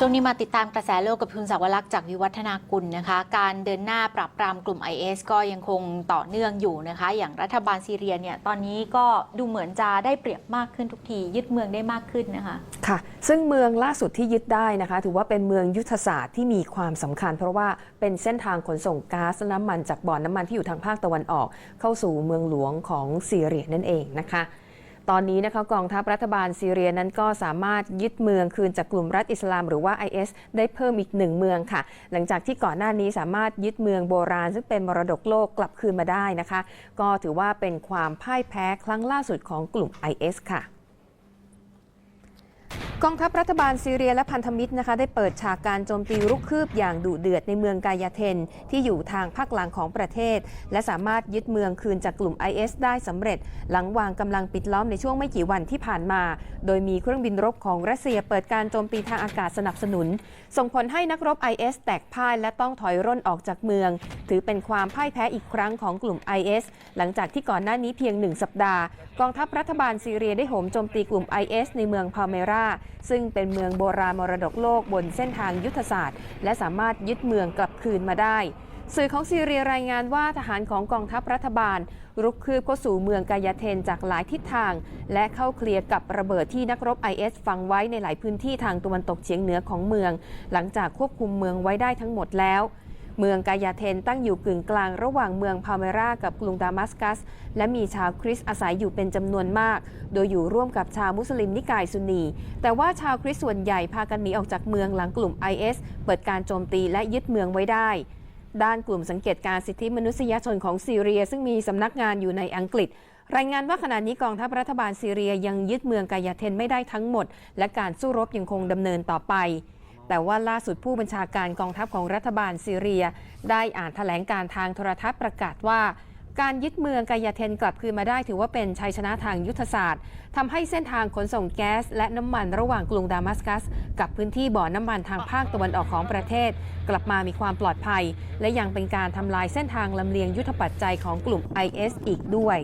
ช่วงนี้มาติดตามกระแสโลกกับคุณสาวรักษ์จากวิวัฒนากุลนะคะ การเดินหน้าปราบปรามกลุ่ม IS ก็ยังคงต่อเนื่องอยู่นะคะ อย่างรัฐบาลซีเรียเนี่ยตอนนี้ก็ดูเหมือนจะได้เปรียบมากขึ้นทุกที ยึดเมืองได้มากขึ้นนะคะ ค่ะ ซึ่งเมืองล่าสุดที่ยึดได้นะคะ ถือว่าเป็นเมืองยุทธศาสตร์ที่มีความสำคัญ เพราะว่าเป็นเส้นทางขนส่งก๊าซน้ำมันจากบ่อนน้ำมันที่อยู่ทางภาคตะวันออก เข้าสู่เมืองหลวงของซีเรียนั่นเองนะคะ ตอนนี้นะคะกองทัพรัฐบาลซีเรียนั้นก็สามารถยึดเมืองคืนจากกลุ่มรัฐอิสลามหรือว่า IS ได้เพิ่มอีกหนึ่งเมืองค่ะ หลังจากที่ก่อนหน้านี้สามารถยึดเมืองโบราณ ซึ่งเป็นมรดกโลกกลับคืนมาได้นะคะ ก็ถือว่าเป็นความพ่ายแพ้ครั้งล่าสุดของกลุ่ม IS ค่ะ กองทัพรัฐบาลซีเรียและพันธมิตรนะคะได้เปิดฉากการโจมตีรุกคืบอย่างดุเดือดในเมืองกายาเทน ที่อยู่ทางภาคกลางของประเทศ และสามารถยึดเมืองคืนจากกลุ่ม IS ได้สำเร็จ หลังวางกำลังปิดล้อมในช่วงไม่กี่วันที่ผ่านมา โดยมีเครื่องบินรบของรัสเซียเปิดการโจมตีทางอากาศสนับสนุน ส่งผลให้นักรบ IS แตกพ่ายและต้องถอยร่นออกจากเมือง ถือเป็นความพ่ายแพ้อีกครั้งของกลุ่ม IS หลังจากที่ก่อนหน้านี้เพียงหนึ่งสัปดาห์ กองทัพรัฐบาลซีเรียได้โหมโจมตีกลุ่ม IS ในเมืองพาเมราซึ่งเป็นเมืองโบราณมรดกโลกบนเส้นทางยุทธศาสตร์ และสามารถยึดเมืองกลับคืนมาได้ สื่อของซีเรียรายงานว่าทหารของกองทัพรัฐบาล รุกคืบเข้าสู่เมืองกายาเทนจากหลายทิศทาง และเข้าเคลียร์กับระเบิดที่นักรบ IS ฝังไว้ในหลายพื้นที่ทางตะวันตกเฉียงเหนือของเมือง หลังจากควบคุมเมืองไว้ได้ทั้งหมดแล้ว เมืองกายาเทนตั้งอยู่กึ่งกลางระหว่างเมืองพาเมรากับกรุงดามัสกัส และมีชาวคริสต์อาศัยอยู่เป็นจำนวนมาก โดยอยู่ร่วมกับชาวมุสลิมนิกายซุนนี แต่ว่าชาวคริสต์ส่วนใหญ่พากันหนีออกจากเมืองหลังกลุ่ม IS เปิดการโจมตีและยึดเมืองไว้ได้ด้านกลุ่มสังเกตการณ์สิทธิมนุษยชนของซีเรีย ซึ่งมีสำนักงานอยู่ในอังกฤษ รายงานว่าขณะนี้กองทัพรัฐบาลซีเรียยังยึดเมืองกายาเทนไม่ได้ทั้งหมด และการสู้รบยังคงดำเนินต่อไป แต่ว่าล่าสุดผู้บัญชาการกองทัพของรัฐบาลซีเรีย ได้อ่านแถลงการทางโทรทัศน์ประกาศว่า การยึดเมืองกายาเทนกลับคืนมาได้ถือว่าเป็นชัยชนะทางยุทธศาสตร์ทำให้เส้นทางขนส่งแก๊ส และน้ำมันระหว่างกรุงดามัสกัส กับพื้นที่บ่อน้ำมันทางภาคตะวันออกของประเทศ กลับมามีความปลอดภัย และยังเป็นการทำลายเส้นทางลำเลียงยุทธปัจจัยของกลุ่ม IS อีกด้วย